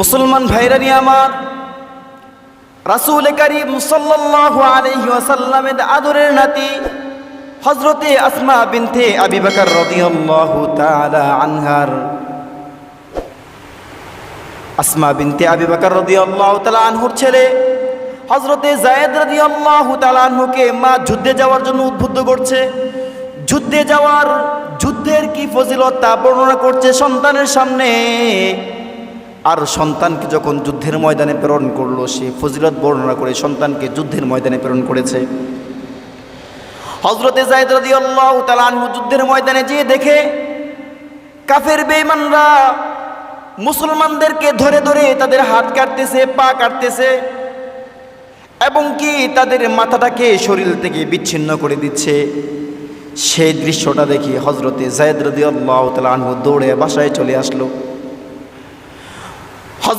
মুসলমান ভাইরানি আমার রাসুল করিম সাল্লাল্লাহু আলাইহি ওয়াসাল্লামের আদরের নাতি হজরতে আসমা বিনতে আবি বকর রাদিয়াল্লাহু তাআলা আনহার, আসমা বিনতে আবি বকর রাদিয়াল্লাহু তাআলা আনহুর ছেলে হজরতে জায়েদ রাদিয়াল্লাহু তাআলা আনহুকে মা যুদ্ধে যাওয়ার জন্য উদ্বুদ্ধ করছে। যুদ্ধে যাওয়ার যুদ্ধের কি ফজিলত তা বর্ণনা করছে সন্তানের সামনে। আর সন্তানকে যখন যুদ্ধের ময়দানে প্রেরণ করল, সে ফজিলত বর্ণনা করে সন্তানকে যুদ্ধের ময়দানে প্রেরণ করেছে। হজরতে যুদ্ধের ময়দানে যেয়ে দেখে, কাফের বেঈমানরা মুসলমানদেরকে ধরে ধরে তাদের হাত কাটতেছে, পা কাটতেছে এবং কি তাদের মাথাটাকে শরীর থেকে বিচ্ছিন্ন করে দিচ্ছে। সেই দৃশ্যটা দেখি হজরতে জায়দ রাদিয়াল্লাহু তাআলা আনহু দৌড়ে বাসায় চলে আসলো।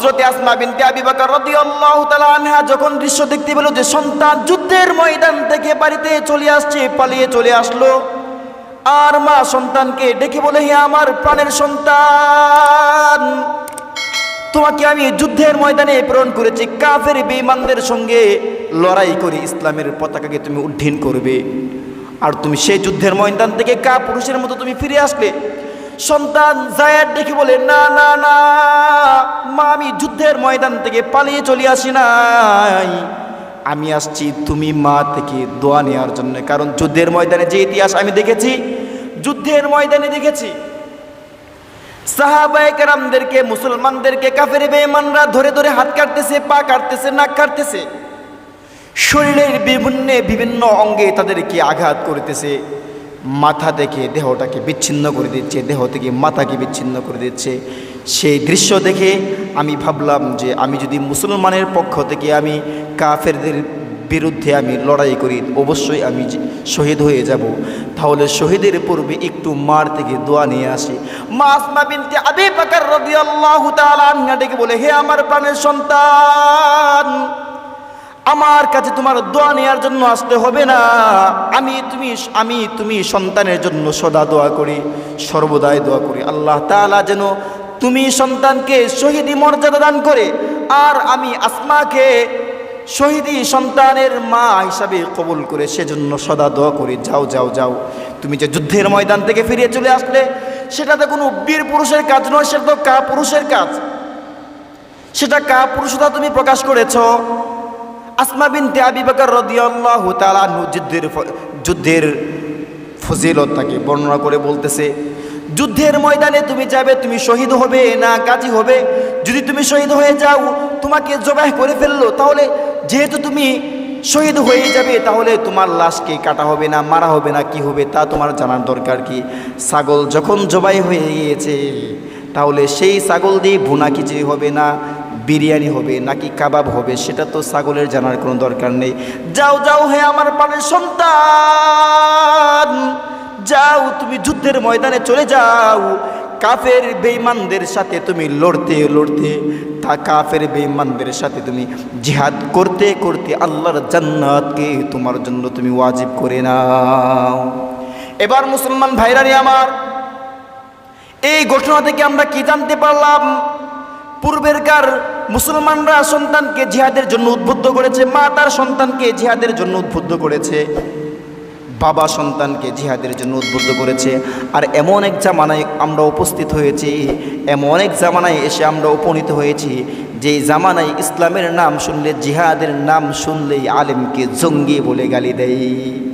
হজরতে আসমা বিনতে আবি বকর রাদিয়াল্লাহু তাআলা আনহা যখন দৃশ্য দেখতে পেল যে সন্তান যুদ্ধের ময়দান থেকে বাড়িতে চলে আসছে, পালিয়ে চলে আসলো। আর মা সন্তানকে ডেকে বলে, হে আমার প্রাণের সন্তান, তোমাকে আমি যুদ্ধের ময়দানে প্রেরণ করেছি। কাফের বেঈমানদের সঙ্গে লড়াই করে ইসলামের পতাকাকে তুমি উড্ডীন করবে। আর তুমি সেই যুদ্ধের ময়দান থেকে কা পুরুষের মতো তুমি ফিরে আসলে। সন্তান জায়াত দেখে বলে, না না না, মা, আমি যুদ্ধের ময়দান থেকে পালিয়ে চলে আসি নাই। আমি আসছি তুমি মা থেকে দোয়া নেওয়ার জন্য। কারণ যুদ্ধের ময়দানে যে ইতিহাস আমি দেখেছি, যুদ্ধের ময়দানে দেখেছি। সাহাবায়কেরামদেরকে মুসলমানদেরকে, কাফের বেমানরা ধরে ধরে হাত কাটতেছে, পা কাটতেছে, নাক কাটতেছে। শরীরের বিভিন্ন বিভিন্ন অঙ্গে তাদেরকে আঘাত করতেছে। মাথা থেকে দেহটাকে বিচ্ছিন্ন করে দিচ্ছে, দেহ থেকে মাথাকে বিচ্ছিন্ন করে দিচ্ছে। সেই দৃশ্য দেখে আমি ভাবলাম যে আমি যদি মুসলমানের পক্ষ থেকে আমি কাফেরদের বিরুদ্ধে আমি লড়াই করি, অবশ্যই আমি শহীদ হয়ে যাব। তাহলে শহীদের পূর্বে একটু মার থেকে দোয়া নিয়ে আসি। মা আসমা বিনতে আবি বকর রাদিয়াল্লাহু তাআলা আনহা ডেকে বলে, হে আমার প্রাণের সন্তান আমার কাছে তোমার দোয়া নেওয়ার জন্য আসতে হবে না। আমি তুমি আমি তুমি সন্তানের জন্য সদা দোয়া করি, সর্বদাই দোয়া করি। আল্লাহ তাআলা যেন তুমি সন্তানকে শহীদি মর্যাদা দান করে, আর আমি আসমাকে শহীদি সন্তানের মা হিসাবে কবুল করে সেজন্য সদা দোয়া করি। যাও যাও যাও। তুমি যে যুদ্ধের ময়দান থেকে ফিরিয়ে চলে আসলে সেটা তো কোনো বীর পুরুষের কাজ নয়, সেটা তো কা পুরুষের কাজ। সেটা কা পুরুষতা তুমি প্রকাশ করেছ। আসমা বিনতে আবি বকর রাদিয়াল্লাহু তাআলা যুদ্ধের যুদ্ধের ফজিলতটাকে বর্ণনা করে বলতেছে, যুদ্ধের ময়দানে তুমি যাবে, তুমি শহীদ হবে না গাজী হবে। যদি তুমি শহীদ হয়ে যাও, তোমাকে জবাই করে ফেলল, তাহলে যেহেতু তুমি শহীদ হয়ে যাবে, তাহলে তোমার লাশকে কাটা হবে না, মারা হবে না, কি হবে তা তোমার জানার দরকার কি? ছাগল যখন জবাই হয়ে গিয়েছে, তাহলে সেই ছাগল দিয়ে ভুনা খিচুড়ি হবে না। বিরিয়ানি হবে নাকি কাবাব হবে, সেটা তো ছাগলের জানার কোনো দরকার নেই। যাও যাও হে আমার প্রাণের সন্তান, যাও, তুমি যুদ্ধের ময়দানে চলে যাও। কাফের বেইমানদের সাথে তুমি লড়তে লড়তে, তা কাফের বেইমানদের সাথে তুমি জিহাদ করতে করতে আল্লাহর জান্নাতকে তোমার জন্য তুমি ওয়াজিব করে নাও। এবার মুসলমান ভাইরানি আমার, এই ঘটনা থেকে আমরা কি জানতে পারলাম? পূর্বেরকার মুসলমানরা সন্তানকে জিহাদের জন্য উদ্বুদ্ধ করেছে, মা তার সন্তানকে জিহাদের জন্য উদ্বুদ্ধ করেছে, বাবা সন্তানকে জিহাদের জন্য উদ্বুদ্ধ করেছে। আর এমন এক জামানায় আমরা উপস্থিত হয়েছি, এমন এক জামানায় এসে আমরা উপনীত হয়েছি, যেই জামানায় ইসলামের নাম শুনলে, জিহাদের নাম শুনলেই আলেমকে জঙ্গি বলে গালি দেয়।